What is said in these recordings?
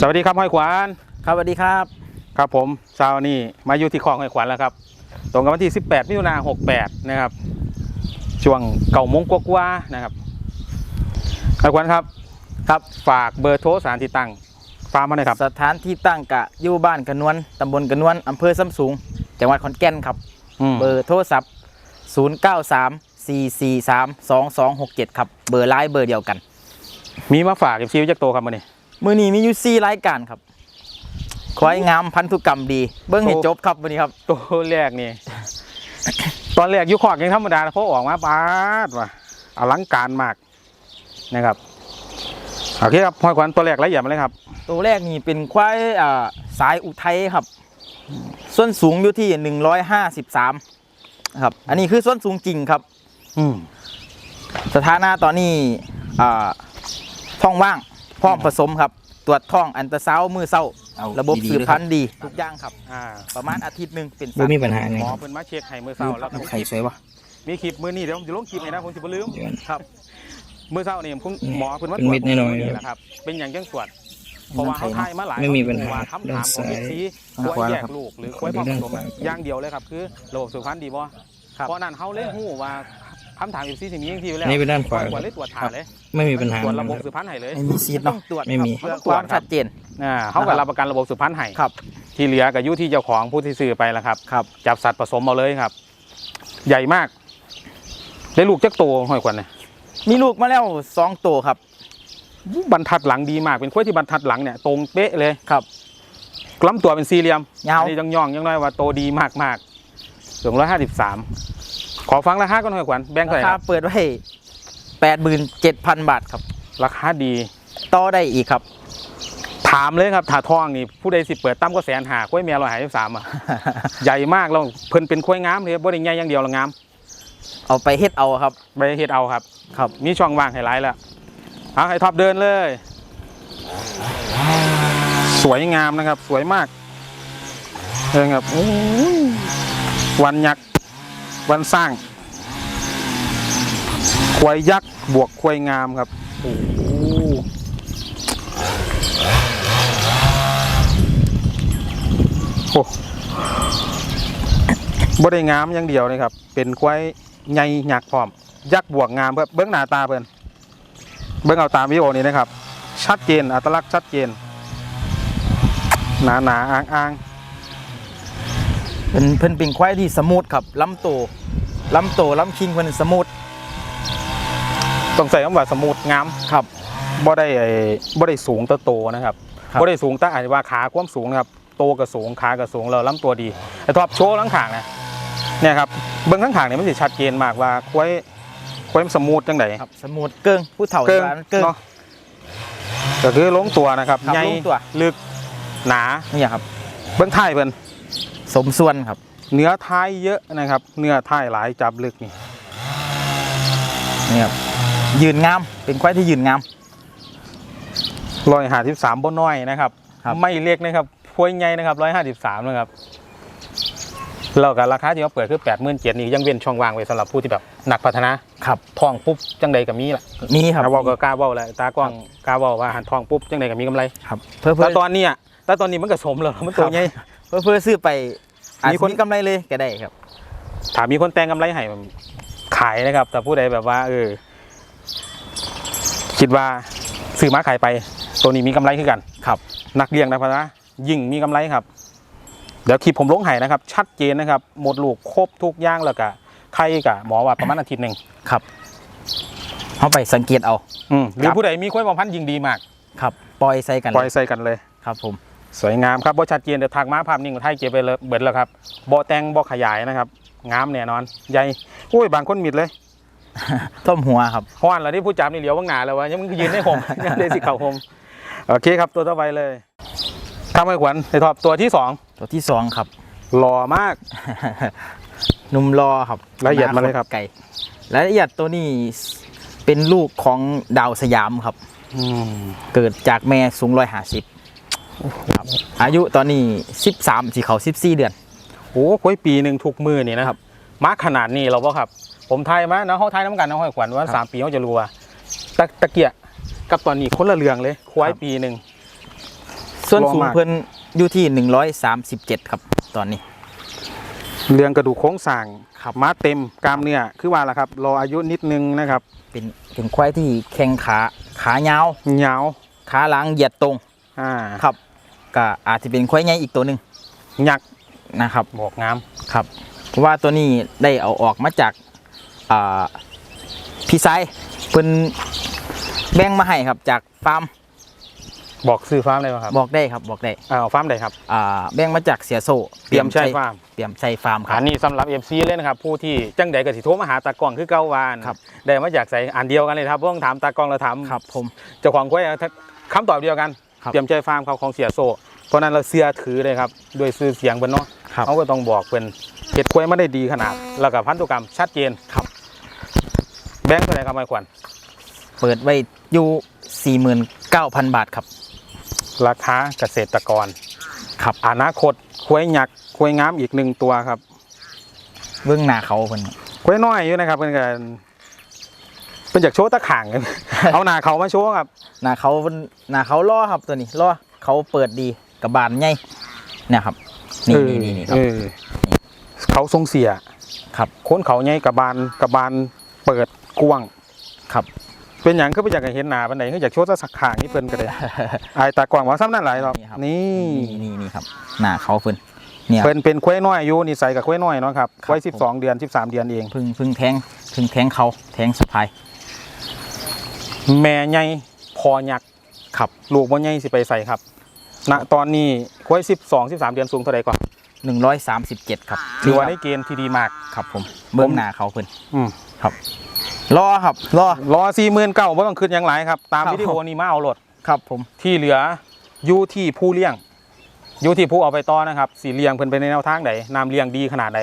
สวัสดีครับห้อยขวานครับสวัสดีครับ ครับผมเช้านี้มาอยู่ที่คลองห้อยขวานแล้วครับ ตรงกับวันที่ 18มิถุนายน68 นะครับ ช่วงเก่าโมงกว่าๆนะครับห้อยขวานครับ ครับฝากเบอร์โทรสถานที่ตั้งฟาร์มมาหน่อยครับ สถานที่ตั้งกะอยู่บ้านกระนวนตำบลกระนวนอำเภอซ้ำสูง จังหวัดขอนแก่นครับ อืม เบอร์โทรศัพท์ 093 443 2267 ครับ เบอร์ไลน์เบอร์เดียวกัน มีมาฝากกับชีวิตจักโตครับมื่อนี้ มือนี้มีอยู่4รายการครับควายงามพันธุกรรมดี เบิ้งให้โอ้จบครับวันนี้ครับ ตัวแรกนี่ ตอนแรกอยุคอกยังธรรมดานะเพราะออกมาปาดว่ะอลังการมากนะครับโอเคครับห้อยขวานตัวแรกละเอียดมาเลยครับ ตัวแรกนี่เป็นควายอ่าสายอุทัยครับ ส้นสูงอยู่ที่153ครับ อันนี้คือส้นสูงจริงครับ อืมสถานะตอนนี้อ่าท้องว่าง พร้อมผสมครับ ตรวจท้องอันตราซาวด์มือเศร้า เอาระบบดีๆสืบด้วยพันธุ์ดี ทุกอย่างครับ อ่าประมาณอาทิตย์หนึ่งเป็นบ่มีปัญหาสัตว์ไงหมอเพิ่นมาเช็คให้มือเศร้าแล้วก็มีไข่สวยวะ มีคลิปมือนี่เดี๋ยวผมจะลงคลิปให้นะผมจะบ่ลืมเดี๋ยวก่อนครับมือเศร้านี่ผมนี่หมอเพิ่นว่าเป็นเม็ดน้อยๆนี่แหละครับ เป็นอย่างจังตรวจเพราะว่าเขาทายมาหลายไม่มีปัญหาว่าคำถามของด้านซ้ายซีด้านควขวายแยแล้วกครับลูกหรือควายพ่อผสมด้านขวาอย่างเดียวเลยครับ คือระบบสืบพันธุ์ดีบ่ครับเพราะนั้นเขาเล่นหู้ว่า คำถามอยู่ซีสิมีอย่างที่อยู่แล้วอันนี้เป็นด้านขวาควรเลยตรวจถาเลยไม่มีปัญหาตรวจระบบสืบพันธุ์ให้เลยไม่มีซีดเนาะตรวจไม่มีเพื่อความชัดเจน อ่าเขาก็รับประกันระบบสืบพันธุ์ให้ครับ ที่เหลือก็อยู่ที่เจ้าของผู้ที่ซื้อไปแล้วครับ ครับ จับสัตว์ผสมเอาเลยครับ ใหญ่มาก ได้ลูกจักโตห้อยกว่าเนี่ยมีลูกมาแล้วสองตัวครับ บรรทัดหลังดีมากเป็นกล้วยที่บรรทัดหลังเนี่ยตรงเป๊ะเลยครับลำตัวเป็นสี่เหลี่ยมยาว อันนี้ต้องย่องยังน้อยว่าโตดีมากมากสูงร้อยห้าสิบสาม ขอฟังราคาก่อนหน่อยขวัญแบงค์เท่าไหร่ราคคารับเปิดไว้แปดหมื่นเจ็ดพันบาทครับ ราคาดี ต่อได้อีกครับ ถามเลยครับถาทองนี่ผู้ใดสิเปิดตั้มก็แสนหากล้วยเมียร้อยห้าสิบสามอะ ใหญ่มากแล้วเพิ่นเป็นกล้วยงามเลยบ่ได้ใหญ่อย่างเดียวละงามเอาไปเฮ็ดเอาครับ ไปเฮ็ดเอาครับครับ มีช่องว่างให้หลายแล้วเอาให้ท็อปเดินเลย สวยงามนะครับ สวยมากเองครับอู้ยวันยักษ์ วันสร้าง ควายยักษ์บวกควายงามครับ โอ้โหบ่ได้งามอย่างเดียวเลยครับ เป็นควายใหญ่หยักพร้อม ยักษ์บวกงามเพื่อเบิ้งหน้าตาเพิ่อนเบิ้งเอาตามวิดีโอนี้นะครับ ชัดเจนอัตลักษณ์ชัดเจน หนาหนาอ่างอ่าง เป็นเพิ่นเป็นควายที่สมูทครับลำโตลำโตลำคิงเพิ่นสมูทต้องใส่คำว่าสมูทงามครับบ่ได้ไอ้บ่ได้สูงแตะโตนะครับครับบ่ได้สูงแต่อาจจะว่าขาความสูงนะครับโตก็สูงขาก็สูงแล้วลำตัวดีไอ้ท็อปโชว์หลังขางนะเนี่ยครับเบิ้งข้างขางเนี่ยมันสิชัดเจนมากว่าควายควายมันสมูทจังไดครับสมูทเกิ้งผู้เฒ่าเกิงที่ว่ามันเกิ้งเนาะก็คือลงตัวนะครับครับใหญ่ลงตัวลึกหนาเนี่ยครับเบิ้งท้ายเพิ่น สมส่วนครับ เนื้อท้ายเยอะนะครับ เนื้อท้ายหลายจับลึกนี่เนี่ยครับยืนงามเป็นควายที่ยืนงามร้อยห้าสิบสามบนน้อยนะครับครับ ไม่เล็กนะครับพวยใหญ่นะครับร้อยห้าสิบสามนะครับแล้วก็ราคาที่เขาเปิดคือแปดหมื่นเจ็ดนี่ยังเว้นช่องว่างไว้สำหรับผู้ที่แบบหนักพัฒนาครับทองปุ๊บจังใดก็มีแหละมีครับถ้าเว่าก็กล้าเว่าแหละตากล้องกล้าเว่าว่าหันทองปุ๊บจังใดก็มีกำไรครับเพื่อเพื่แต่อตอนเนี้ยแต่ตอนนี้มันก็สมแล้วมันตัวใหญ่ เพื่อเพื่อซื้อไปอาจมีจะคนมีกำไรเลยก็ได้ครับ ถามมีคนแต่งกำไรให้ขายนะครับ แต่ผู้ใดแบบว่า เออ คิดว่าซื้อมาขายไป ตัวนี้มีกำไรขึ้นกันครับ นักเลี้ยงนะพะนะยิ่งมีกำไรครับ เดี๋ยวคลิปผมลงให้นะครับ ชัดเจนนะครับ หมดลูกครบทุกอย่างแล้วก็ไข่กับหมอว่าประมาณอาทิตย์หนึ่งครับเอาไปสังเกตเอา อืมหรืคอรับผู้ใดมีกล้วยบางพันธุ์ยิ่งดีมาก ครับ ปล่อยใส่กันปล่อยใส่กันเลย ครับผม สวยงามครับบ่ชัดเจนเดี๋ยวทางมาภาพนิ่งของไทยเก็บไปเลยเบิดแล้วครับบ่แต่งบ่ขยายนะครับงามแน่นอนใหญ่โอ้ยบางคนมิดเลยต้มหัวครับฮ้อนแล้วที่ผู้จับนี่เหลียวว่างหนาแล้ววะยังมึงยืนได้ผมยังได้สิเข่าผมโอเคครับตัวต่อไปเลยทำให้ขวัญในท็อปตัวที่สองตัวที่สองครับหล่อมากหนุ่มรอครับละเอียดมาเลยครับไก่รายละเอียดตัวนี้เป็นลูกของดาวสยามครับอืมเกิดจากแม่สูงร้อยห้าสิบ ครับอายุตอนนี้สิบสามสีเขาสิบสี่เดือน โอ้กล้วยปีหนึ่งทุกมือนี่นะครับมาขนาดนี้เราบ่ครับ ผมทายมาเนาะเขาทายน้ำกันเนาะห้อยขวัญว่าครับสามปีเขาจะรู้ว่าตะตะเกียะกับตอนนี้คนละเรื่องเลยควายครับปีหนึ่งส่วนรอสูงมากเพิ่นอยู่ที่ 137 ครับตอนนี้ เรื่องกระดูกโค้งสร้างครับมาเต็มกล้ามเนื้อคือว่าล่ะครับ รออายุนิดนึงนะครับ เป็นเป็นควายที่แข้งขาขายาว ยาว ขาหลังเหยียดตรง อ่า ครับ ก็อาจจะเป็นควายใหญ่อีกตัวหนึ่งยักษ์นะครับบอกงามครับเพราะว่าตัวนี้ได้เอาออกมาจากอ่าพี่ไซเพิ่นแบ่งมาให้ครับจากฟาร์มบอกซื้อฟาร์มเลยครับบอกได้ครับบอกได้อ่าฟาร์มใดครับอ่าแบ่งมาจากเสียโซเตรียมใช้ฟาร์มเตรียมใช้ฟาร์มคอัรับนนี้สำหรับ MC เลยนะครับผู้ที่จังใดก็สิโทรมาหาตากล้องคือเก้าวานครับได้มาจากใส่อันเดียวกันเลยครับเพิ่งถามตากล้องเราถามครับผมเจ้าของกล้วยคำตอบเดียวกันครับ เตรียมใจฟาร์มเขาของเสียโซเพราะนั้นเราเสียถือเลยครับด้วยซื้อเสียงเพิ่นเนาะครับเขาก็ต้องบอกเป็นเห็ดกล้วยไม่ได้ดีขนาด แล้วก็พันธุกรรมชัดเจนครับ แบงค์เท่าไหร่ครับไม่ควรเปิดไว้อยู่ 49,000 บาทครับ ราคาเกษตรกรครับอนาคตกล้วยหยักษ์กล้วยงามอีกหนึ่งตัวครับ เบื้องหน้าเขาเพิ่นกล้วยน้อยอยู่นะครับเพิ่นกัน เป็นจากโชว์ตะข่างกันเอาหน้าเขามาโชว์ครับหน้าเขาเพิ่นหน้าเขาล่อครับตัวนี้ล่อเขาเปิดดีกับบานใหญ่เนี่ยครับนี่เออนี่นี่นี่ครับเออเขาทรงเสียครับโค้นเขาใหญ่กับบานกับบานเปิดกว้างครับเป็นอย่างก็ไปอยากให้เห็นหน้าปันไหนก็อยากโชว์ตะสักข่างนี่เพิ่นก็ได้อายตากว้างว่าซ้ำนั่นหลายรอบนี่ครับนี่นี่นี่นี่ครับหน้าเขาเพิ่นเนี่ยเพิ่นเป็นควายน้อยอยู่นี่ใส่กับควายน้อยเนาะครับครับควาย12เดือน13เดือนเองเพึ่งเพึ่งแทงเพึ่งแทงเขาแทงสะพาย แม่ใหญ่พอยักษ์ครับ ลูกบ่ใหญ่สิไปใส่ครับณตอนนี้ควาย12 13เดือนสูงเท่าใดก่อน137ครับถือว่าในเกณฑ์ที่ดีมากครับผมเบื้องหน้าเขาเพิ่นอืมครับรอครับรอรอ49,000บ่ต้องขึ้นหยังหลายครับ ตามครับวิดีโอนี้มาเอาโหลดครับ ผมที่เหลืออยู่ที่ผู้เลี้ยงอยู่ที่ผู้เอาไปต่อนะครับสีเลี้ยงเพิ่นไปในแนวทางใดน้ำเลี้ยงดีขนาดไหน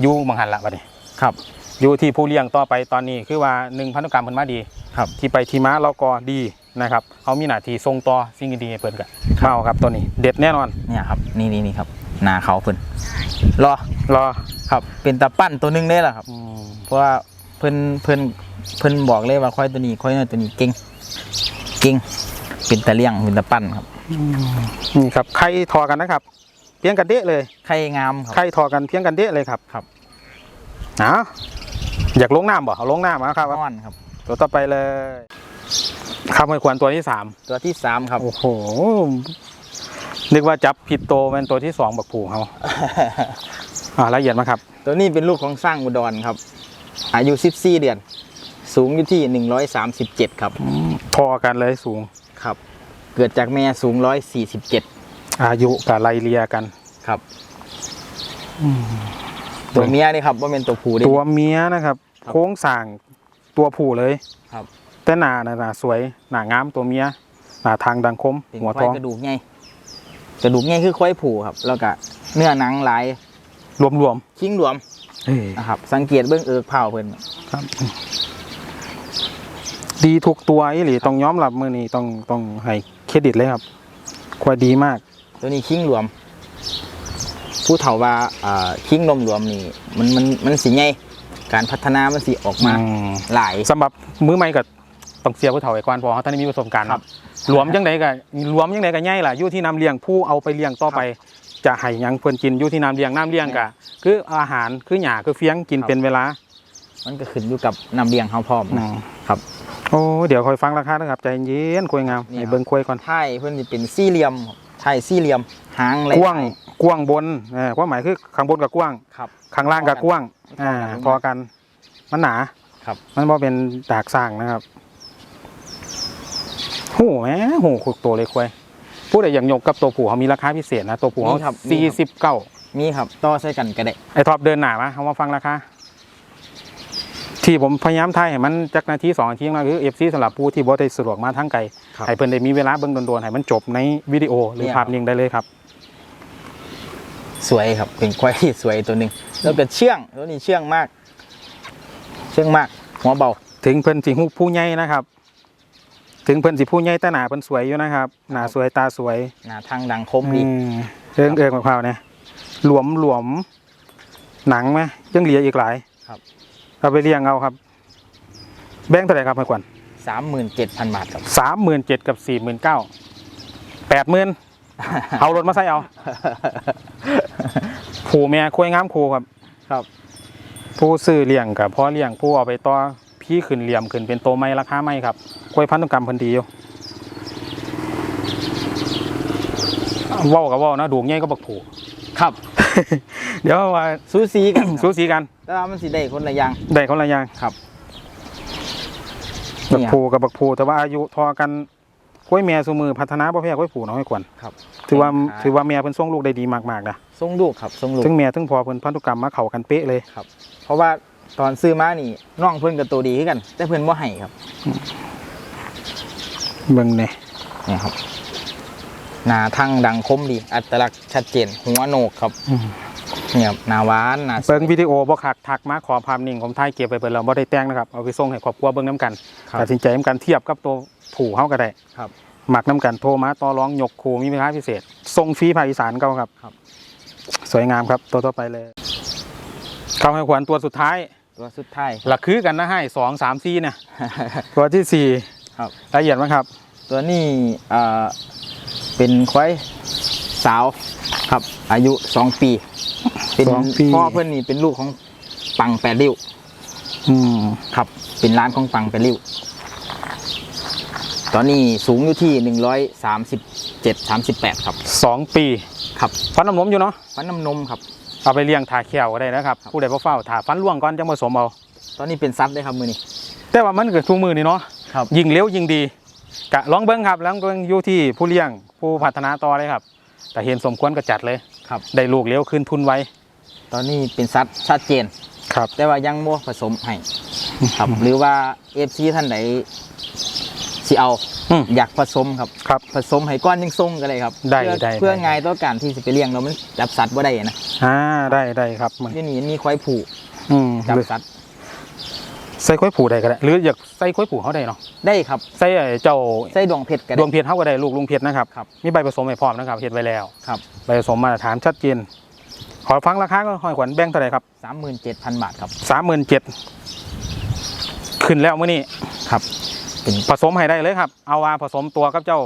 อยู่บังหันละบัดนี้ครับอยู่ที่ผู้เลี้ยงต่อไปตอนนี้คือว่า1พันธุกรรมเพิ่นมาดี ครับที่ไปที่มาเราก็ดีนะครับเขามีหน้าที่ส่งต่อสิ่งดีๆให้เพิ่นกันเมาครับตัวนี้เด็ดแน่นอนเนี่ยครับนี่นี่นี่ครับหน้าเขาเพิ่นรอรอครับเป็นตะปั้นตัวหนึงได้แหละครับอืมเพราะว่าเพิ่นเพิ่นเพิ่นบอกเลยว่าควายตัวนี้ควายน้อยตัวนี้เก่งเก่งเป็นตะเลี่ยงเป็นตะปั้นครับนี่ครับไข่ทอกันนะครับ เพียงกันเดะเลยไข่งามครับไข่ทอกันเพียงกันเดะเลยครับครับเอาอยากลงน้ำบ่เอาลงน้ำมาครับนอนครับ ตัวต่อไปเลยครับไม่ควรตัวที่สามตัวที่สามครับ โอ้โห นึกว่าจับผิดโตวเป็นตัวที่สองบักผูเขาอ่าละเอียดมากครับ ตัวนี้เป็นลูกของสร้างอุดรครับ อายุ14เดือน สูงอยู่ที่137ครับ พอกันเลยสูงครับ เกิดจากแม่สูง147อายุกับไลเลียกันครับตัวเมียนี่ครับว่าเป็นตัวผู้เด้ตัวเมียนะครับครับโค้งสั่ง ตัวผู้เลยครับ แต่หน้าน่ะหน้าสวยหน้างามตัวเมียหน้าทางดังคม เป็นหัวควาท้ยองกระดูกใหญ่กระดูกใหญ่คือควายผู้ครับ แล้วก็เนื้อหนังหลายรวมรวมชิงหลวมๆนะครับ สังเกตเบื้องเอิกเผาเพิ่นครับ ดีทุกตัวอีหลีต้องยอมรับมือนี้ต้องต้องให้เครดิตเลยครับ ควายดีมาก ตัวนี้ชิงหลวม ผู้เฒ่าว่าอ่าชิงนมหลวมนี่มันมันมันสิใหญ่ การพัฒนามันสิออกมาอืม หลาย สำหรับมือใหม่ก็ต้องเสียผู้เฒ่าไว้ก่อนเพราะเขาท่านมีประสบการณ์ครับหลวมยังไงก็หลวมยังไงก็ง่ายล่ะอยู่ที่น้ำเลี้ยงผู้เอาไปเลี้ยงต่อไป จะให้หยังเพิ่นกินอยู่ที่น้ำเลี้ยงน้ำเลี้ยงก็คืออาหารคือหญ้าคือเฟี้ยงกินครับ เป็นเวลามันก็ขึ้นอยู่กับน้ำเลี้ยงเฮาพร้อมอืนะมครับโอ้เดี๋ยวคอยฟังราคานะครับใจเย็นคุยงามนี่ให้ครับเบิ่งคุยก่อนไทยเพิ่นสิเป็นสี่เหลี่ยมครับไทยสี่เหลี่ยมหางไหลกว้าง กว้างบนเออความหมายคือข้างบนกับกว้าง ครับ ข้างล่างกับกว้างพอกันอ่าพพออกักันนมันหนาครับ มันบ่เป็นดากสร้างนะครับหูแหมหูขุกตัวเลยคุยผู้ใดอยากยกกับตัวผู้เขามีราคาพิเศษนะตัวผู้เขามีครับมีสี่ครับ สิบเก้ามีครับต่อใส่กันก็ได้ ไอท็อปเดินหนามาเขามาฟังราคาที่ผมพยายามทายให้มันจักนาทีสองนาทีนะคือเอฟซีสำหรับผู้ที่บ่ได้สะดวกมาทั้งไกลครับ ให้เพิ่นได้มีเวลาเบิ่งโดนๆให้มันจบในวิดีโอหรือเนี่ยภาพนิ่งได้เลยครับ สวยครับเป็นควายที่สวยตัวหนึ่งแล้วก็เชื่องตัวนี้เชื่องมาก เชื่องมาก หัวเบา ถึงเพิ่นสิฮู้ผู้ใหญ่นะครับ ถึงเพิ่นสิผู้ใหญ่แต่หน้าเพิ่นสวยอยู่นะครับ หน้าสวยตาสวยหน้าทางดังคมดีอืมเรื่องเอิงมะพร้าวเนี่ยหลวมหลวมหนังไหมยังเหลืออีกหลายครับเอาไปเลี้ยงเอาครับ แบงค์เท่าไหร่ครับไม่กวนสามหมื่นเจ็ดพันบาทครับสามหมื่นเจ็ดกับสี่หมื่นเก้าแปดหมื่นเอารถมาใส่เอา ผูแม่คุยงามครูครับ ครับ ผู้ซื้อเลี้ยงกับพ่อเลี้ยงผู้เอาไปต่อพี่ขึ้นเหลี่ยมขึ้นเป็นโตไม่ราคาไม่ครับกล้วยพันธุกรรมเพันดีอยู่เว้ากับเว้านะดูง่ายก็บักผูครับ เดี๋ยวว่าสูสีกันสูสีกันแต่ว่ามันสิได้คนละอย่างได้คนละอย่างครับ บักเนี่ยผูกับบักผูแต่ว่าอายุทอกัน กล้วยแม่สูมือพัฒนาประเภทกล้วยผูน้อยกว่าครับถือว่าเป็นขาถือว่าแม่เพิ่นส่งลูกได้ดีมากๆนะทรงลูกครับทรงลูกถึงแม่ถึงพอเพิ่นพันธุกรรมมาเข้ากันเป๊ะเลยเพราะว่าตอนซื้อมานี่น้องเพิ่นกับตัวดีคือกัน แต่เพิ่นบ่ให้ครับเบิ่งเนี่ยนี่ครับหน้าทั้งดังคมดี อัตลักษณ์ชัดเจน หัวโหนกครับเนี่ยครับหน้าหวานหน้าสวยเบิ่งวิดีโอบ่คักทักมาขอภาพนิ่งผมถ่ายเก็บไว้เบิ่งแล้วบ่ได้แต่งนะครับเอาไปส่งให้ครอบครัวเบิ่งนํกันครับตัดสินใจนํกันเทียบกับตัว ผูเฮาก็ได้ครับหมักนํกันโทรมาต่อรองยกครูมีราคาพิเศษส่งฟรีภาคอีสานเก่าครับครับ สวยงามครับตัวต่อไปเลยเข้าให้ขวัญตัวสุดท้ายตัวสุดท้ายหลักคือกันนะให้สองสามสี่เนี่ยตัวที่สี่ครับละเอียดมั้งครับ ตัวนี้เอ่อเป็นควายสาวครับ อายุสองปี เป็นสองปีพ่อเพื่อนนี่เป็นลูกของปังแปดริ้วอืมครับเป็นร้านของปังแปดริ้ว ตอนนี้สูงอยู่ที่หนึ่งร้อยสามสิบเจ็ดสามสิบแปดครับสองปีครับฟันน้ำนมอยู่เนาะฟันน้ำนมครับ เอาไปเลี้ยงถาเขียวก็ได้นะครับ ผู้ใดบ่เฝ้าถาฟันล่วงก่อนจะผสมเอาตอนนี้เป็นซัดเลยครับมือนี้แต่ว่ามันเกิดทุกมือนี่เนาะครับยิงเร็วยิงดีกะลองเบิ้งครับลองเบิ้งอยู่ที่ผู้เลี้ยงผู้พัฒนาต่อเลยครับ แต่เห็นสมควรก็จัดเลยครับ ได้ลูกเร็วขึ้นทุนไว้ตอนนี้เป็นซัดชัดเจนครับ แต่ว่ายังโมผสมให้ครับ หรือว่าเอฟซีท่านไหน สิเอาอืมอยากผสมครับ ครับ ผสมให้ก้อนยังทรงกันเลยครับได้เพื่อได้เพื่อได้ไงายต่อการที่จะไปเลี้ยงเรามันจับสัตว์บ่ได้นะอ่าได้ได้ครับมันที่นี่มีควายผูกอืมจับหรือสัตว์ใส่ข้อยผูได้ก็ได้หรืออยากใส่ข้อยผูเขาได้เนาะได้ครับใส่ไอ้เจ้าไส้ดวงเพชรก็ดได้ วงเพชรเขาก็ได้ลูกลุงเพชรนะครับครับ มีใบผสมให้พร้อมนะครับเฮ็ดไว้แล้ว ครับใบผสมมาตรฐานชัดเจนขอฟังราคาก็ห้อยขวัญแบ่งเท่าไหร่ครับสามหมื่นเจ็ดพันบาทครับ สามหมื่นเจ็ดขึ้นแล้วมื้อนี้ครับ เป็นผสมให้ได้เลยครับ เอาว่าผสมตัวกับเจ้า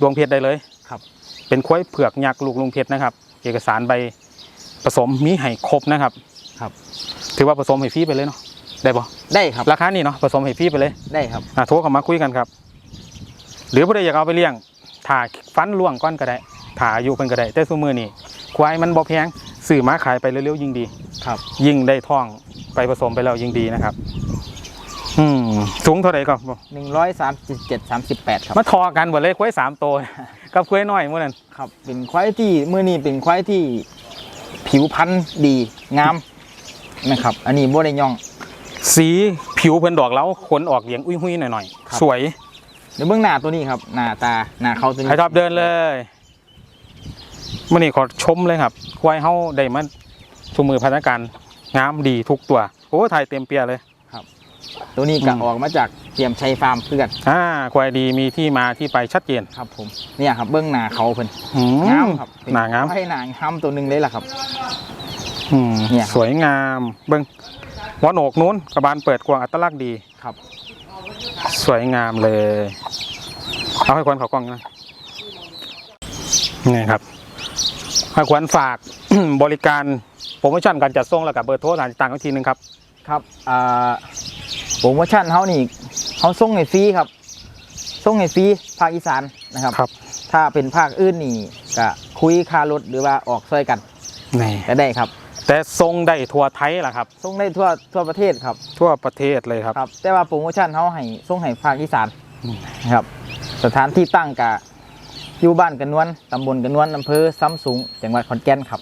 ดวงเพชรได้เลยครับ เป็นควายเผือกยักษ์ลูกลุงเพชรนะครับ เอกสารใบผสมมีให้ครบนะครับ ครับ ถือว่าผสมให้ฟรีไปเลยเนาะได้ปะได้ครับราคานี่เนาะผสมให้ฟรีไปเลยได้ครับอะโทรเข้ามาคุยกันครับ หรือผู้ใดอยากเอาไปเลี้ยงถ่าฟันล่วงก้อนก็ได้ถ่าอายุเพิ่นก็ได้แต่ซุมือนี่ควายมันบ่แพงซื้อมาขายไปเร็วๆยิ่งดี ครับ ยิ่งได้ท่องไปผสมไปแล้วยิ่งดีนะครับ อืมสูงเท่าไหร่ก็หนึ่งร้อยสามสิบเจ็ดสามสิบแปดครับมาทอกันหมดเลยควายสามตัวกับควายน้อยหมื่อนั้นครับเป็นควายที่มือนี้เป็นควายที่ผิวพรรณดีงามนะครับ อันนี้บ่ได้ย่อง สีผิวเพิ่นดอกแล้วขนออกเหลียงอุ้ยหุยๆหน่อยครับๆสวยเดี๋ยวเบื้องหน้าตัวนี้ครับ หน้าตาหน้าเขาตัวนี้ไอ้ท็อปเดินเลยมื่อนี้ขอชมเลยครับ ควายเฮาได้มาทุกมือพัฒนาการงามดีทุกตัว โอ้ถ่ายเต็มเปียเลย ตัวนี้ก็อืม ออกมาจากเตรียมชัยฟาร์มเพื่อนอ่าควายดีมีที่มาที่ไปชัดเจนครับ ผมเนี่ยครับเบื้องหน้าเขาเพิ่นอืมงามครับหนางาม ให้หนางามตัวหนึ่งเลยล่ะครับ อืมเนี่ยครับ สวยงามเบิ้งหัวโหนกนู้นกระบาลเปิดกว้างอัตลักษณ์ดี ครับ สวยงามเลย เอาให้ควันเขากล้องนะนี่ครับให้ควันฝาก บริการโปรโมชั่นการจัดส่งแล้วกับเบอร์โทรต่างๆอีกทีหนึงครับ ครับอ่าโปรโมชั่นเขานี่เขาส่งให้ฟรีครับส่งให้ฟรีภาคอีสานนะครับ ครับถ้าเป็นภาคอื่นนี่ก็คุยค่ารถหรือว่าออกช่วยกันนี่ก็ได้ครับแต่ทรงได้ทั่วไทยล่ะครับ ส่งได้ทั่วทั่วประเทศครับทั่วประเทศเลยครับ ครับ แต่ว่าโปรโมชั่นเขาให้ส่งให้ภาคอีสานอืม นะครับ สถานที่ตั้งกะอยู่บ้านกันนวลตำบลกันนวลอำเภอซ้ำสูงจังหวัดขอนแก่นครับ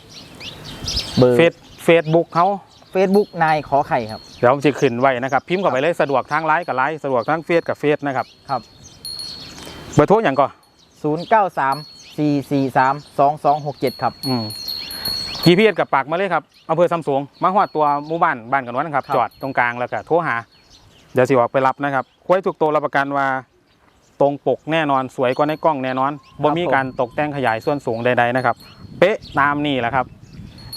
เบอร์เฟซเฟซบุ๊กเขา เฟซบุ๊กนายขอไข่ครับ เดี๋ยวผมจะขึ้นไว้นะครับ พิมพ์เข้าไปเลยสะดวกทางไลน์กับไลน์สะดวกทางเฟซกับเฟซนะครับครับ เบอร์โทรอย่างก่อน093 443 2267 ครับ อืม GPS กับปากมาเลยครับอำเภอซัมซุงมาฮอดตัวหมู่บ้านบ้านกันวันนะครับ ครับ จอดตรงกลางแล้วก็โทรหา เดี๋ยวสิออกไปรับนะครับควายทุกตัวรับประกันว่า ตรงปกแน่นอนสวยกว่าในกล้องแน่นอนบ่มีการตกแต่งขยายส่วนสูงใดๆนะครับ เป๊ะตามนี่แหละครับ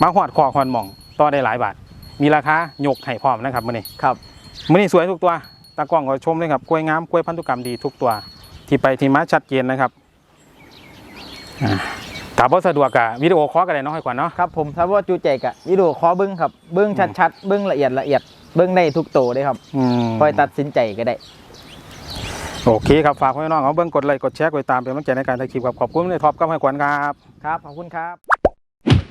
มาฮอดคอคอนหม่องต่อได้หลายบาท มีราคายกให้พร้อมนะครับมื้อนี้ครับมื้อนี้สวยทุกตัวตากล้องก็ชมเลยครับกล้วยงามกล้วยพันธุกรรมดีทุกตัว ที่ไปที่มาชัดเจนนะครับถ้าบ่สะดวกกะวิดีโอคอลกันเลยเนาะให้กว่าเนาะครับผมถ้าว่าจูใจกะวิดีโอขอเบิ้งครับเบิ้งชัดๆเบิ้งละเอียดละเอียดเบิ้งได้ทุกโตวเลยครับอืมคอยตัดสินใจก็ได้โอเคครับฝากไว้น้องเอาเบิ่งกดไลค์กดแชร์กดตามเป็นกำลังใจในการถ่ายคลิปครับขอบคุณในท็อปกับให้ขวัญครับครับขอบคุณครับ